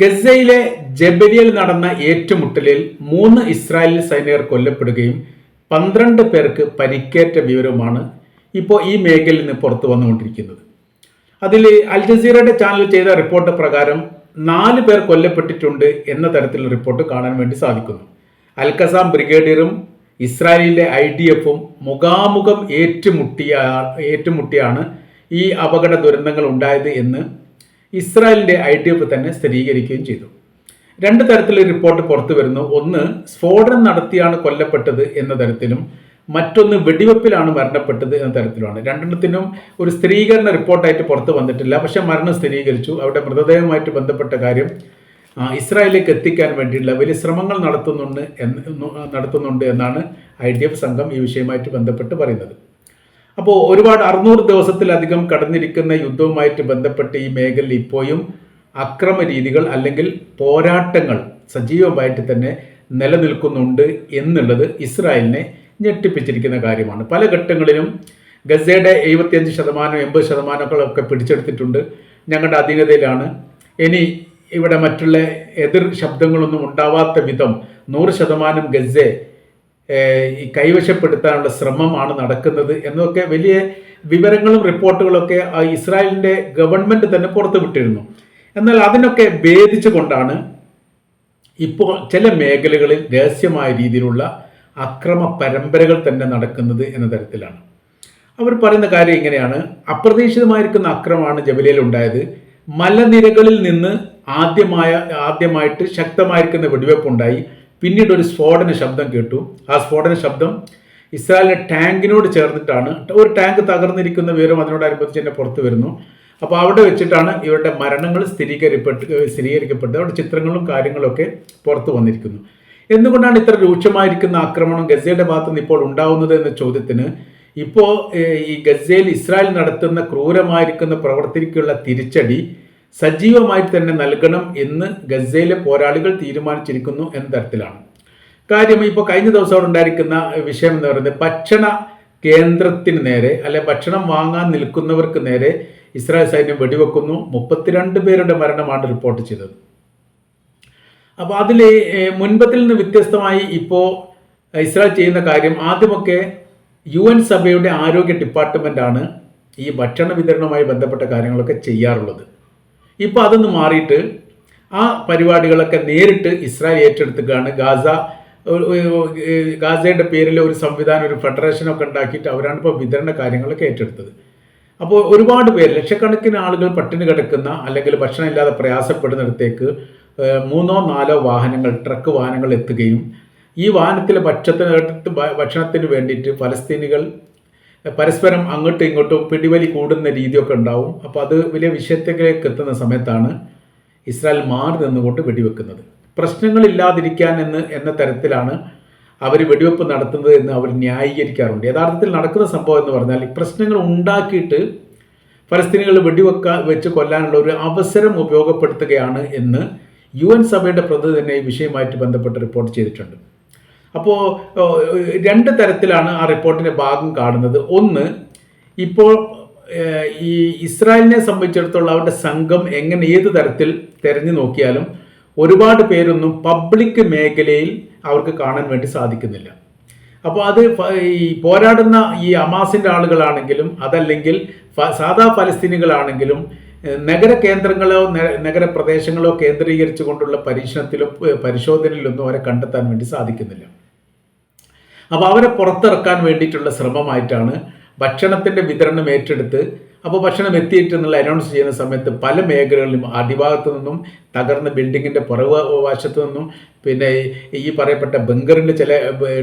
ഗസയിലെ ജബലിയിൽ നടന്ന ഏറ്റുമുട്ടലിൽ മൂന്ന് ഇസ്രായേലി സൈനികർ കൊല്ലപ്പെടുകയും പന്ത്രണ്ട് പേർക്ക് പരിക്കേറ്റ വിവരമാണ് ഇപ്പോൾ ഈ മേഖലയിൽ നിന്ന് പുറത്തു വന്നുകൊണ്ടിരിക്കുന്നത്. അതിൽ അൽ ജസീറയുടെ ചാനൽ ചെയ്ത റിപ്പോർട്ട് പ്രകാരം നാല് പേർ കൊല്ലപ്പെട്ടിട്ടുണ്ട് എന്ന തരത്തിലുള്ള റിപ്പോർട്ട് കാണാൻ വേണ്ടി സാധിക്കുന്നു. അൽക്കസാം ബ്രിഗേഡിയറും ഇസ്രായേലിലെ ഐ ഡി എഫും മുഖാമുഖം ഏറ്റുമുട്ടിയ ഏറ്റുമുട്ടിയാണ് ഈ അപകട ദുരന്തങ്ങൾ ഉണ്ടായത് എന്ന് ഇസ്രായേലിന്റെ ഐ ടി എഫ് തന്നെ സ്ഥിരീകരിക്കുകയും ചെയ്തു. രണ്ട് തരത്തിലുള്ള റിപ്പോർട്ട് പുറത്തു വരുന്നു. ഒന്ന് സ്ഫോടനം നടത്തിയാണ് കൊല്ലപ്പെട്ടത് എന്ന തരത്തിലും മറ്റൊന്ന് വെടിവെപ്പിലാണ് മരണപ്പെട്ടത് എന്ന തരത്തിലുമാണ്. രണ്ടെണ്ണത്തിനും ഒരു സ്ഥിരീകരണ റിപ്പോർട്ടായിട്ട് പുറത്തു വന്നിട്ടില്ല. പക്ഷേ മരണം സ്ഥിരീകരിച്ചു. അവിടെ മൃതദേഹവുമായിട്ട് ബന്ധപ്പെട്ട കാര്യം ഇസ്രായേലിലേക്ക് എത്തിക്കാൻ വേണ്ടിയുള്ള വലിയ ശ്രമങ്ങൾ നടത്തുന്നുണ്ട് എന്ന് നടത്തുന്നുണ്ട് എന്നാണ് ഐ ഡി എഫ് സംഘം ഈ വിഷയമായിട്ട് ബന്ധപ്പെട്ട് പറയുന്നത്. അപ്പോൾ ഒരുപാട് അറുന്നൂറ് ദിവസത്തിലധികം കടന്നിരിക്കുന്ന യുദ്ധവുമായിട്ട് ബന്ധപ്പെട്ട് ഈ മേഖലയിൽ ഇപ്പോഴും അക്രമ രീതികൾ അല്ലെങ്കിൽ പോരാട്ടങ്ങൾ സജീവമായിട്ട് തന്നെ നിലനിൽക്കുന്നുണ്ട് എന്നുള്ളത് ഇസ്രായേലിനെ ഞെട്ടിപ്പിച്ചിരിക്കുന്ന കാര്യമാണ്. പല ഘട്ടങ്ങളിലും ഗസയുടെ എഴുപത്തിയഞ്ച് ശതമാനം എൺപത് ശതമാനങ്ങളൊക്കെ പിടിച്ചെടുത്തിട്ടുണ്ട് ഞങ്ങളുടെ അധീനതയിലാണ്. ഇനി ഇവിടെ മറ്റുള്ള എതിർ ശബ്ദങ്ങളൊന്നും ഉണ്ടാവാത്ത വിധം നൂറ് ശതമാനം ഗസയെ ഈ കൈവശപ്പെടുത്താനുള്ള ശ്രമമാണ് നടക്കുന്നത് എന്നൊക്കെ വലിയ വിവരങ്ങളും റിപ്പോർട്ടുകളൊക്കെ ആ ഇസ്രായേലിന്റെ ഗവൺമെന്റ് തന്നെ പുറത്തുവിട്ടിരുന്നു എന്നാൽ അതിനൊക്കെ ഭേദിച്ചുകൊണ്ടാണ് ഇപ്പോൾ ചില മേഖലകളിൽ രഹസ്യമായ രീതിയിലുള്ള അക്രമ പരമ്പരകൾ തന്നെ നടക്കുന്നത് എന്ന തരത്തിലാണ്. അവർ പറയുന്ന കാര്യം ഇങ്ങനെയാണ്. അപ്രതീക്ഷിതമായിരിക്കുന്ന അക്രമമാണ് ജബലിയിൽ ഉണ്ടായത്. മലനിരകളിൽ നിന്ന് ആദ്യമായ ആദ്യമായിട്ട് ശക്തമായിരിക്കുന്ന വെടിവെപ്പുണ്ടായി. പിന്നീട് ഒരു സ്ഫോടന ശബ്ദം കേട്ടു. ആ സ്ഫോടന ശബ്ദം ഇസ്രായേലിന്റെ ടാങ്കിനോട് ചേർന്നിട്ടാണ്. ഒരു ടാങ്ക് തകർന്നിരിക്കുന്ന വിവരം അതിനോടനുബന്ധിച്ച് തന്നെ പുറത്തു വരുന്നു. അപ്പോൾ അവിടെ വെച്ചിട്ടാണ് ഇവരുടെ മരണങ്ങൾ സ്ഥിരീകരിക്കപ്പെട്ട് സ്ഥിരീകരിക്കപ്പെട്ടത്. അവിടെ ചിത്രങ്ങളും കാര്യങ്ങളൊക്കെ പുറത്തു വന്നിരിക്കുന്നു. എന്തുകൊണ്ടാണ് ഇത്ര രൂക്ഷമായിരിക്കുന്ന ആക്രമണം ഗസയുടെ ഭാഗത്ത് നിന്ന് ഇപ്പോൾ ഉണ്ടാവുന്നത് എന്ന ചോദ്യത്തിന് ഇപ്പോൾ ഈ ഗസയിൽ ഇസ്രായേൽ നടത്തുന്ന ക്രൂരമായിരിക്കുന്ന പ്രവർത്തിക്കുള്ള തിരിച്ചടി സജീവമായിട്ട് തന്നെ നൽകണം എന്ന് ഗസയിലെ പോരാളികൾ തീരുമാനിച്ചിരിക്കുന്നു എന്ന തരത്തിലാണ്. കാര്യം ഇപ്പോൾ കഴിഞ്ഞ ദിവസം ഉണ്ടായിരിക്കുന്ന വിഷയം എന്ന് പറയുന്നത് ഭക്ഷണ കേന്ദ്രത്തിന് നേരെ അല്ലെ ഭക്ഷണം വാങ്ങാൻ നിൽക്കുന്നവർക്ക് നേരെ ഇസ്രായേൽ സൈന്യം വെടിവെക്കുന്നു. മുപ്പത്തിരണ്ട് പേരുടെ മരണമാണ് റിപ്പോർട്ട് ചെയ്തത്. അപ്പോൾ അതിൽ മുൻപത്തിൽ നിന്ന് വ്യത്യസ്തമായി ഇപ്പോൾ ഇസ്രായേൽ ചെയ്യുന്ന കാര്യം ആദ്യമൊക്കെ യു എൻ സഭയുടെ ആരോഗ്യ ഡിപ്പാർട്ട്മെന്റാണ് ഈ ഭക്ഷണ വിതരണവുമായി ബന്ധപ്പെട്ട കാര്യങ്ങളൊക്കെ ചെയ്യാറുള്ളത്. ഇപ്പോൾ അതൊന്ന് മാറിയിട്ട് ആ പരിപാടികളൊക്കെ നേരിട്ട് ഇസ്രായേൽ ഏറ്റെടുത്തുകയാണ് ഗാസ ഗാസയുടെ പേരിൽ ഒരു സംവിധാനം ഒരു ഫെഡറേഷനൊക്കെ ഉണ്ടാക്കിയിട്ട് അവരാണ് ഇപ്പോൾ വിതരണ കാര്യങ്ങളൊക്കെ ഏറ്റെടുത്തത്. അപ്പോൾ ഒരുപാട് പേര് ലക്ഷക്കണക്കിന് ആളുകൾ പട്ടിണി കിടക്കുന്ന അല്ലെങ്കിൽ ഭക്ഷണം ഇല്ലാതെ പ്രയാസപ്പെടുന്നിടത്തേക്ക് മൂന്നോ നാലോ വാഹനങ്ങൾ ട്രക്ക് വാഹനങ്ങൾ എത്തുകയും ഈ വാഹനത്തിലെ ഭക്ഷണത്തിന് ഭക്ഷണത്തിന് വേണ്ടിയിട്ട് ഫലസ്തീനികൾ പരസ്പരം അങ്ങോട്ടും ഇങ്ങോട്ടും പിടിവലി കൂടുന്ന രീതിയൊക്കെ ഉണ്ടാവും. അപ്പോൾ അത് വലിയ വിഷയത്തിലേക്ക് എത്തുന്ന സമയത്താണ് ഇസ്രായേൽ മാറി നിന്നുകൊണ്ട് വെടിവെക്കുന്നത്. പ്രശ്നങ്ങളില്ലാതിരിക്കാൻ എന്ന് എന്ന തരത്തിലാണ് അവർ വെടിവെപ്പ് നടത്തുന്നത് എന്ന് അവർ ന്യായീകരിക്കാറുണ്ട്. യഥാർത്ഥത്തിൽ നടക്കുന്ന സംഭവം എന്ന് പറഞ്ഞാൽ പ്രശ്നങ്ങൾ ഉണ്ടാക്കിയിട്ട് ഫലസ്തീനികൾ വെടിവെക്കാൻ വെച്ച് കൊല്ലാനുള്ള ഒരു അവസരം ഉപയോഗപ്പെടുത്തുകയാണ് എന്ന് യു എൻ സഭയുടെ പ്രതിനിധി തന്നെ ഈ വിഷയമായിട്ട് ബന്ധപ്പെട്ട് റിപ്പോർട്ട് ചെയ്തിട്ടുണ്ട്. അപ്പോൾ രണ്ട് തരത്തിലാണ് ആ റിപ്പോർട്ടിന്റെ ഭാഗം കാണുന്നത്. ഒന്ന് ഇപ്പോൾ ഈ ഇസ്രായേലിനെ സംബന്ധിച്ചിടത്തോളം അവരുടെ സംഘം എങ്ങനെ ഏത് തരത്തിൽ തെരഞ്ഞു നോക്കിയാലും ഒരുപാട് പേരൊന്നും പബ്ലിക് മേഖലയിൽ അവർക്ക് കാണാൻ വേണ്ടി സാധിക്കുന്നില്ല. അപ്പോൾ അത് ഈ പോരാടുന്ന ഈ അമാസിന്റെ ആളുകളാണെങ്കിലും അതല്ലെങ്കിൽ സാധാ ഫലസ്തീനികളാണെങ്കിലും നഗര കേന്ദ്രങ്ങളോ നഗര നഗരപ്രദേശങ്ങളോ കേന്ദ്രീകരിച്ചു കൊണ്ടുള്ള പരീക്ഷണത്തിലോ പരിശോധനയിലൊന്നും അവരെ കണ്ടെത്താൻ വേണ്ടി സാധിക്കുന്നില്ല. അപ്പോൾ അവരെ പുറത്തിറക്കാൻ വേണ്ടിയിട്ടുള്ള ശ്രമമായിട്ടാണ് ഭക്ഷണത്തിന്റെ വിതരണം ഏറ്റെടുത്ത് അപ്പോൾ ഭക്ഷണം എത്തിയിട്ടെന്നുള്ള അനൗൺസ് ചെയ്യുന്ന സമയത്ത് പല മേഖലകളിലും അടിഭാഗത്തു നിന്നും തകർന്ന ബിൽഡിങ്ങിന്റെ പുറവ് വശത്തു നിന്നും പിന്നെ ഈ പറയപ്പെട്ട ബങ്കറിന്റെ ചില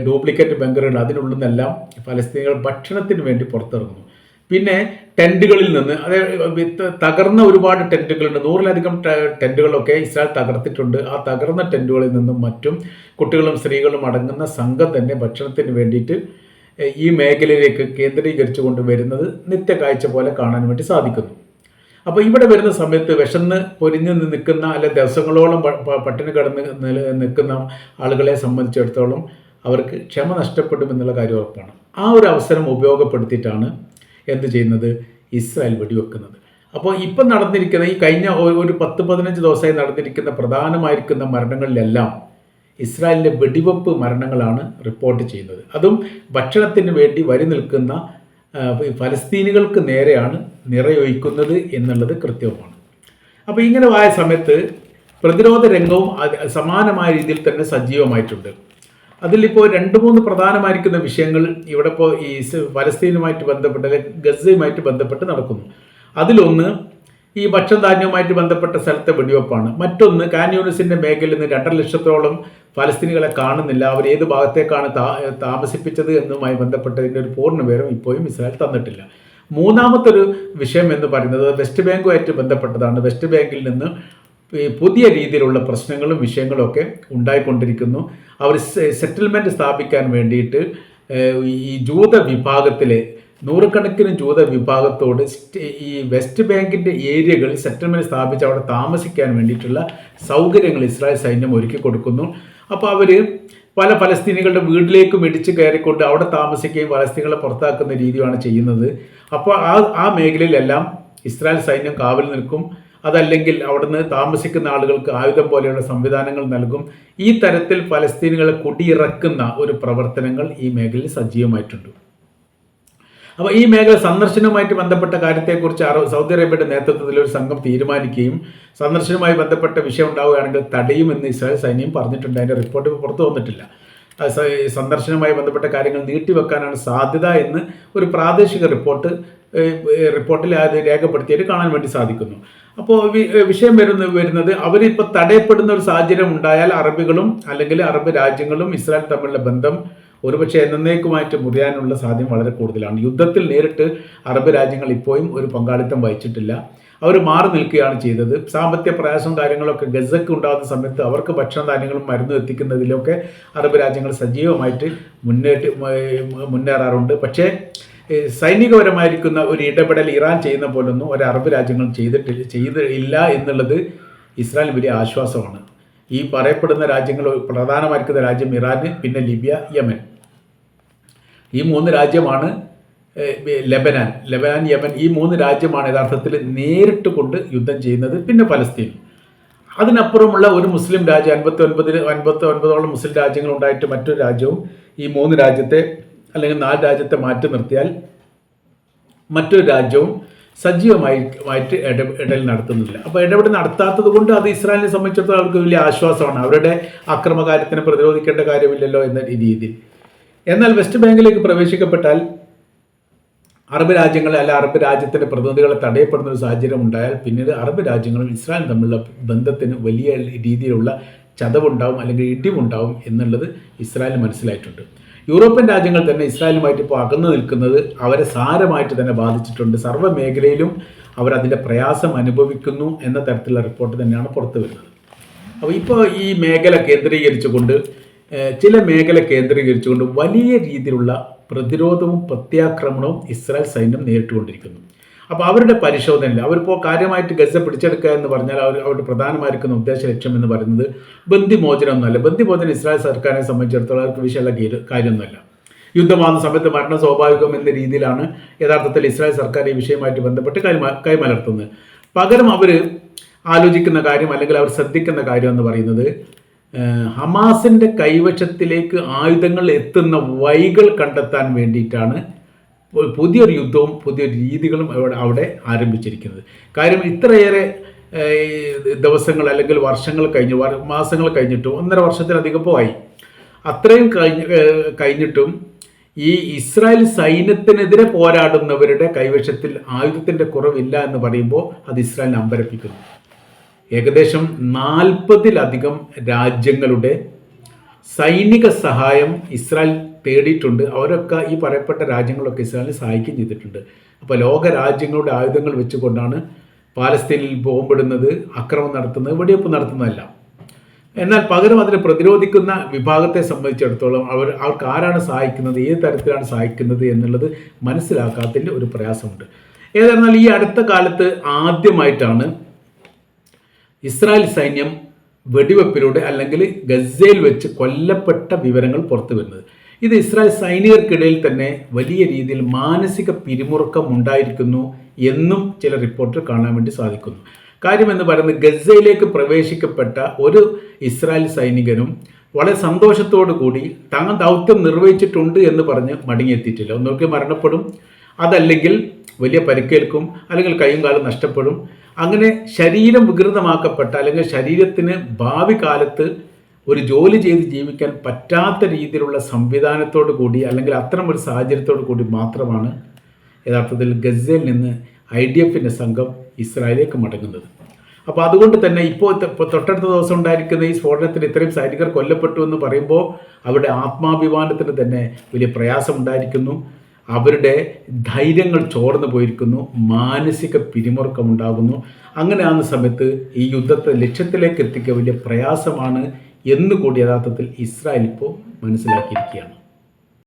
ഡ്യൂപ്ലിക്കേറ്റ് ബങ്കറുകൾ അതിനുള്ളിൽ നിന്നെല്ലാം ഫലസ്തീനികൾ ഭക്ഷണത്തിന് വേണ്ടി പുറത്തിറങ്ങുന്നു. പിന്നെ ടെന്റുകളിൽ നിന്ന് അതായത് തകർന്ന ഒരുപാട് ടെന്റുകളുണ്ട് നൂറിലധികം ടെന്റുകളൊക്കെ ഇസ്രായേൽ തകർത്തിട്ടുണ്ട്. ആ തകർന്ന ടെന്റുകളിൽ നിന്നും മറ്റും കുട്ടികളും സ്ത്രീകളും അടങ്ങുന്ന സംഘം തന്നെ ഭക്ഷണത്തിന് വേണ്ടിയിട്ട് ഈ മേഖലയിലേക്ക് കേന്ദ്രീകരിച്ചു കൊണ്ട് വരുന്നത് നിത്യകാഴ്ച പോലെ കാണാൻ വേണ്ടി സാധിക്കുന്നു. അപ്പോൾ ഇവിടെ വരുന്ന സമയത്ത് വിശന്ന് പൊരിഞ്ഞ് നിൽക്കുന്ന അല്ലെ ദിവസങ്ങളോളം പട്ടിണി കിടന്ന് നിൽക്കുന്ന ആളുകളെ സംബന്ധിച്ചിടത്തോളം അവർക്ക് ക്ഷമ നഷ്ടപ്പെടും എന്നുള്ള കാര്യം ഉറപ്പാണ്. ആ ഒരു അവസരം ഉപയോഗപ്പെടുത്തിയിട്ടാണ് എന്ത് ചെയ്യുന്നത്? ഇസ്രായേൽ വെടിവെക്കുന്നത്. അപ്പോൾ ഇപ്പം നടന്നിരിക്കുന്ന ഈ കഴിഞ്ഞ ഒരു പത്ത് പതിനഞ്ച് ദിവസമായി നടന്നിരിക്കുന്ന പ്രധാനമായിരിക്കുന്ന മരണങ്ങളിലെല്ലാം ഇസ്രായേലിന്റെ വെടിവെപ്പ് മരണങ്ങളാണ് റിപ്പോർട്ട് ചെയ്യുന്നത്. അതും ഭക്ഷണത്തിന് വേണ്ടി വരി നിൽക്കുന്ന ഫലസ്തീനികൾക്ക് നേരെയാണ് നിറയൊഴിക്കുന്നത് എന്നുള്ളത് കൃത്യവുമാണ്. അപ്പോൾ ഇങ്ങനെ ആയ സമയത്ത് പ്രതിരോധ രംഗവും സമാനമായ രീതിയിൽ തന്നെ സജീവമായിട്ടുണ്ട്. അതിലിപ്പോൾ രണ്ട് മൂന്ന് പ്രധാനമായിരിക്കുന്ന വിഷയങ്ങൾ ഇവിടെ ഇപ്പോൾ ഈ പലസ്തീനുമായിട്ട് ബന്ധപ്പെട്ട് അല്ലെങ്കിൽ ഗസയുമായിട്ട് ബന്ധപ്പെട്ട് നടക്കുന്നു. അതിലൊന്ന് ഈ ഭക്ഷ്യധാന്യവുമായിട്ട് ബന്ധപ്പെട്ട സ്ഥലത്തെ വെടിവെപ്പാണ്. മറ്റൊന്ന് കാന്യൂണിസിന്റെ മേഖലയിൽ നിന്ന് രണ്ടര ലക്ഷത്തോളം ഫലസ്തീനികളെ കാണുന്നില്ല. അവർ ഏത് ഭാഗത്തേക്കാണ് താ താമസിപ്പിച്ചത് എന്നുമായി ബന്ധപ്പെട്ടതിന്റെ ഒരു പൂർണ വിവരം ഇപ്പോഴും ഇസ്രായേൽ തന്നിട്ടില്ല. മൂന്നാമത്തെ ഒരു വിഷയം എന്ന് പറയുന്നത് വെസ്റ്റ് ബാങ്കുമായിട്ട് ബന്ധപ്പെട്ടതാണ്. വെസ്റ്റ് ബാങ്കിൽ നിന്ന് പുതിയ രീതിയിലുള്ള പ്രശ്നങ്ങളും വിഷയങ്ങളും ഒക്കെ ഉണ്ടായിക്കൊണ്ടിരിക്കുന്നു അവർ സെറ്റിൽമെന്റ് സ്ഥാപിക്കാൻ വേണ്ടിയിട്ട് ഈ ജൂത വിഭാഗത്തിലെ നൂറുകണക്കിന് ജൂത വിഭാഗത്തോട് ഈ വെസ്റ്റ് ബാങ്കിന്റെ ഏരിയകളിൽ സെറ്റിൽമെന്റ് സ്ഥാപിച്ച് അവിടെ താമസിക്കാൻ വേണ്ടിയിട്ടുള്ള സൗകര്യങ്ങൾ ഇസ്രായേൽ സൈന്യം ഒരുക്കി കൊടുക്കുന്നു. അപ്പോൾ അവർ പല ഫലസ്തീനികളുടെ വീട്ടിലേക്കും ഇടിച്ച് കയറിക്കൊണ്ട് അവിടെ താമസിക്കുകയും ഫലസ്തീനികളെ പുറത്താക്കുന്ന രീതിയാണ് ചെയ്യുന്നത്. അപ്പോൾ ആ ആ മേഖലയിലെല്ലാം ഇസ്രായേൽ സൈന്യം കാവൽ നിൽക്കും. അതല്ലെങ്കിൽ അവിടുന്ന് താമസിക്കുന്ന ആളുകൾക്ക് ആയുധം പോലെയുള്ള സംവിധാനങ്ങൾ നൽകും. ഈ തരത്തിൽ ഫലസ്തീനുകളെ കുടിയിറക്കുന്ന ഒരു പ്രവർത്തനങ്ങൾ ഈ മേഖലയിൽ സജീവമായിട്ടുണ്ട്. അപ്പോൾ ഈ മേഖല സന്ദർശനവുമായിട്ട് ബന്ധപ്പെട്ട കാര്യത്തെക്കുറിച്ച് സൗദി അറേബ്യയുടെ നേതൃത്വത്തിൽ ഒരു സംഘം തീരുമാനിക്കുകയും സന്ദർശനവുമായി ബന്ധപ്പെട്ട വിഷയം ഉണ്ടാവുകയാണെങ്കിൽ തടയുമെന്ന് ഇസ്രായേൽ സൈന്യം പറഞ്ഞിട്ടുണ്ട്. അതിന്റെ റിപ്പോർട്ട് പുറത്തു വന്നിട്ടില്ല. സന്ദർശനവുമായി ബന്ധപ്പെട്ട കാര്യങ്ങൾ നീട്ടിവെക്കാനാണ് സാധ്യത എന്ന് ഒരു പ്രാദേശിക റിപ്പോർട്ട് റിപ്പോർട്ടിൽ അത് രേഖപ്പെടുത്തിയിട്ട് കാണാൻ വേണ്ടി സാധിക്കുന്നു. അപ്പോൾ വിഷയം വരുന്ന വരുന്നത് അവരിപ്പോൾ തടയപ്പെടുന്ന ഒരു സാഹചര്യം ഉണ്ടായാൽ അറബികളും അല്ലെങ്കിൽ അറബ് രാജ്യങ്ങളും ഇസ്രായേൽ തമ്മിലുള്ള ബന്ധം ഒരുപക്ഷെ എന്നേക്കുമായിട്ട് മുറിയാനുള്ള സാധ്യത വളരെ കൂടുതലാണ്. യുദ്ധത്തിൽ നേരിട്ട് അറബ് രാജ്യങ്ങൾ ഇപ്പോഴും ഒരു പങ്കാളിത്തം വഹിച്ചിട്ടില്ല. അവർ മാറി നിൽക്കുകയാണ് ചെയ്തത്. സാമ്പത്തിക പ്രയാസവും കാര്യങ്ങളൊക്കെ ഗസക്ക് ഉണ്ടാകുന്ന സമയത്ത് അവർക്ക് ഭക്ഷണ ധാന്യങ്ങളും മരുന്നും എത്തിക്കുന്നതിലൊക്കെ അറബ് രാജ്യങ്ങൾ സജീവമായിട്ട് മുന്നേറ്റ് മുന്നേറാറുണ്ട്. പക്ഷേ സൈനികപരമായിരിക്കുന്ന ഒരു ഇടപെടൽ ഇറാൻ ചെയ്യുന്ന പോലൊന്നും ഒരു അറബ് രാജ്യങ്ങൾ ചെയ്തിട്ടില്ല ചെയ്തില്ല എന്നുള്ളത് ഇസ്രായേൽ വലിയ ആശ്വാസമാണ്. ഈ പറയപ്പെടുന്ന രാജ്യങ്ങൾ പ്രധാനമായിരിക്കുന്ന രാജ്യം ഇറാന് പിന്നെ ലിബിയ യമൻ. ഈ മൂന്ന് രാജ്യമാണ് ലെബനാൻ. ലെബനാൻ യമൻ ഈ മൂന്ന് രാജ്യമാണ് യഥാർത്ഥത്തിൽ നേരിട്ട് കൊണ്ട് യുദ്ധം ചെയ്യുന്നത് പിന്നെ പലസ്തീൻ അതിനപ്പുറമുള്ള ഒരു മുസ്ലിം രാജ്യം അൻപത്തി ഒൻപതിൽ അൻപത്തി ഒൻപതോളം മുസ്ലിം രാജ്യങ്ങളുണ്ടായിട്ട് മറ്റൊരു രാജ്യവും ഈ മൂന്ന് രാജ്യത്തെ അല്ലെങ്കിൽ നാല് രാജ്യത്തെ മാറ്റി നിർത്തിയാൽ മറ്റൊരു രാജ്യവും സജീവമായി ആയിട്ട് ഇട ഇടൽ നടത്തുന്നില്ല. അപ്പോൾ ഇടപെടൽ നടത്താത്തത് കൊണ്ട് അത് ഇസ്രായേലിനെ സംബന്ധിച്ചിടത്തോളം അവർക്ക് വലിയ ആശ്വാസമാണ്. അവരുടെ അക്രമകാര്യത്തിനെ പ്രതിരോധിക്കേണ്ട കാര്യമില്ലല്ലോ എന്ന രീതിയിൽ. എന്നാൽ വെസ്റ്റ് ബാങ്കിലേക്ക് പ്രവേശിക്കപ്പെട്ടാൽ അറബ് രാജ്യങ്ങളെ അല്ല അറബ് രാജ്യത്തിന്റെ പ്രതിനിധികളെ തടയപ്പെടുന്ന ഒരു സാഹചര്യം ഉണ്ടായാൽ പിന്നീട് അറബ് രാജ്യങ്ങളും ഇസ്രായേൽ തമ്മിലുള്ള ബന്ധത്തിന് വലിയ രീതിയിലുള്ള ചതവുണ്ടാവും അല്ലെങ്കിൽ ഇടിവുണ്ടാവും എന്നുള്ളത് ഇസ്രായേൽ മനസ്സിലായിട്ടുണ്ട്. യൂറോപ്യൻ രാജ്യങ്ങൾ തന്നെ ഇസ്രായേലുമായിട്ട് ഇപ്പോൾ അകന്നു നിൽക്കുന്നത് അവരെ സാരമായിട്ട് തന്നെ ബാധിച്ചിട്ടുണ്ട്. സർവ മേഖലയിലും അവരതിന്റെ പ്രയാസം അനുഭവിക്കുന്നു എന്ന തരത്തിലുള്ള റിപ്പോർട്ട് തന്നെയാണ് പുറത്തു വരുന്നത്. അപ്പോൾ ഇപ്പോൾ ഈ മേഖല കേന്ദ്രീകരിച്ചുകൊണ്ട് ചില മേഖല കേന്ദ്രീകരിച്ചുകൊണ്ട് വലിയ രീതിയിലുള്ള പ്രതിരോധവും പ്രത്യാക്രമണവും ഇസ്രായേൽ സൈന്യം നേരിട്ടുകൊണ്ടിരിക്കുന്നു. അപ്പോൾ അവരുടെ പരിശോധനയിൽ അവരിപ്പോൾ കാര്യമായിട്ട് ഗസ പിടിച്ചെടുക്കുക എന്ന് പറഞ്ഞാൽ അവർ അവരുടെ പ്രധാനമായിരിക്കുന്ന ഉദ്ദേശ ലക്ഷ്യം എന്ന് പറയുന്നത് ബന്ദിമോചനമൊന്നുമല്ല ബന്ദിമോചനം ഇസ്രായേൽ സർക്കാരിനെ സംബന്ധിച്ചിടത്തോളം അവർക്ക് വിഷയമുള്ള കാര്യമൊന്നുമല്ല. യുദ്ധമാകുന്ന സമയത്ത് മരണം സ്വാഭാവികം എന്ന രീതിയിലാണ് യഥാർത്ഥത്തിൽ ഇസ്രായേൽ സർക്കാർ ഈ വിഷയമായിട്ട് ബന്ധപ്പെട്ട് കൈമാ കൈമലർത്തുന്നത്. പകരം അവർ ആലോചിക്കുന്ന കാര്യം അല്ലെങ്കിൽ അവർ ശ്രദ്ധിക്കുന്ന കാര്യം എന്ന് പറയുന്നത് ഹമാസിന്റെ കൈവശത്തിലേക്ക് ആയുധങ്ങൾ എത്തുന്ന വൈകൾ കണ്ടെത്താൻ വേണ്ടിയിട്ടാണ് പുതിയൊരു യുദ്ധവും പുതിയൊരു രീതികളും അവിടെ അവിടെ ആരംഭിച്ചിരിക്കുന്നത്. കാര്യം ഇത്രയേറെ ദിവസങ്ങൾ അല്ലെങ്കിൽ വർഷങ്ങൾ കഴിഞ്ഞു മാസങ്ങൾ കഴിഞ്ഞിട്ടും ഒന്നര വർഷത്തിലധികം പോയി അത്രയും കഴിഞ്ഞ് കഴിഞ്ഞിട്ടും ഈ ഇസ്രായേൽ സൈന്യത്തിനെതിരെ പോരാടുന്നവരുടെ കൈവശത്തിൽ ആയുധത്തിന്റെ കുറവില്ല എന്ന് പറയുമ്പോൾ അത് ഇസ്രായേലിനെ അമ്പരപ്പിക്കുന്നു. ഏകദേശം നാൽപ്പതിലധികം രാജ്യങ്ങളുടെ സൈനിക സഹായം ഇസ്രായേൽ തേടിയിട്ടുണ്ട്. അവരൊക്കെ ഈ പറയപ്പെട്ട രാജ്യങ്ങളൊക്കെ ഇസ്രായേലിനെ സഹായിക്കുകയും ചെയ്തിട്ടുണ്ട്. അപ്പോൾ ലോക രാജ്യങ്ങളുടെ ആയുധങ്ങൾ വെച്ചുകൊണ്ടാണ് പാലസ്തീനിൽ ബോംബിടുന്നത് അക്രമം നടത്തുന്നത് വെടിവെപ്പ് നടത്തുന്നതല്ല. എന്നാൽ പകരം അതിനെ പ്രതിരോധിക്കുന്ന വിഭാഗത്തെ സംബന്ധിച്ചിടത്തോളം അവർ അവർക്ക് ആരാണ് സഹായിക്കുന്നത് ഏത് തരത്തിലാണ് സഹായിക്കുന്നത് എന്നുള്ളത് മനസ്സിലാക്കാത്തതിന്റെ ഒരു പ്രയാസമുണ്ട്. ഏതായിരുന്നാൽ ഈ അടുത്ത കാലത്ത് ആദ്യമായിട്ടാണ് ഇസ്രായേൽ സൈന്യം വെടിവെപ്പിലൂടെ അല്ലെങ്കിൽ ഗസയിൽ വെച്ച് കൊല്ലപ്പെട്ട വിവരങ്ങൾ പുറത്തു വരുന്നത് ഇത് ഇസ്രായേൽ സൈനികർക്കിടയിൽ തന്നെ വലിയ രീതിയിൽ മാനസിക പിരിമുറുക്കം ഉണ്ടായിരിക്കുന്നു എന്നും ചില റിപ്പോർട്ടിൽ കാണാൻ വേണ്ടി സാധിക്കുന്നു. കാര്യം എന്ന് പറയുന്നത് ഗസയിലേക്ക് പ്രവേശിക്കപ്പെട്ട ഒരു ഇസ്രായേൽ സൈനികനും വളരെ സന്തോഷത്തോടു കൂടി താൻ ദൗത്യം നിർവഹിച്ചിട്ടുണ്ട് എന്ന് പറഞ്ഞ് മടങ്ങിയെത്തിയിട്ടില്ല. ഒന്നൊക്കെ മരണപ്പെടും. അതല്ലെങ്കിൽ വലിയ പരിക്കേൽക്കും അല്ലെങ്കിൽ കൈയും കാലും നഷ്ടപ്പെടും. അങ്ങനെ ശരീരം വികൃതമാക്കപ്പെട്ട അല്ലെങ്കിൽ ശരീരത്തിന് ഭാവി കാലത്ത് ഒരു ജോലി ചെയ്ത് ജീവിക്കാൻ പറ്റാത്ത രീതിയിലുള്ള സംവിധാനത്തോട് കൂടി അല്ലെങ്കിൽ അത്തരം ഒരു സാഹചര്യത്തോട് കൂടി മാത്രമാണ് യഥാർത്ഥത്തിൽ ഗസയിൽ നിന്ന് ഐ ഡി എഫിന്റെ സംഘം ഇസ്രായേലിലേക്ക് മടങ്ങുന്നത്. അപ്പോൾ അതുകൊണ്ട് തന്നെ ഇപ്പോൾ ഇപ്പോൾ തൊട്ടടുത്ത ദിവസം ഉണ്ടായിരിക്കുന്ന ഈ സ്ഫോടനത്തിൽ ഇത്രയും സൈനികർ കൊല്ലപ്പെട്ടു എന്ന് പറയുമ്പോൾ അവരുടെ ആത്മാഭിമാനത്തിന് തന്നെ വലിയ പ്രയാസം ഉണ്ടായിരിക്കുന്നു അവരുടെ ധൈര്യങ്ങൾ ചോർന്നു പോയിരിക്കുന്നു. മാനസിക പിരിമുറുക്കമുണ്ടാകുന്നു. അങ്ങനെ ആകുന്ന സമയത്ത് ഈ യുദ്ധത്തെ ലക്ഷ്യത്തിലേക്ക് എത്തിക്കുക വലിയ പ്രയാസമാണ് എന്നുകൂടി യഥാർത്ഥത്തിൽ ഇസ്രായേൽ ഇപ്പോൾ മനസ്സിലാക്കിയിരിക്കുകയാണ്.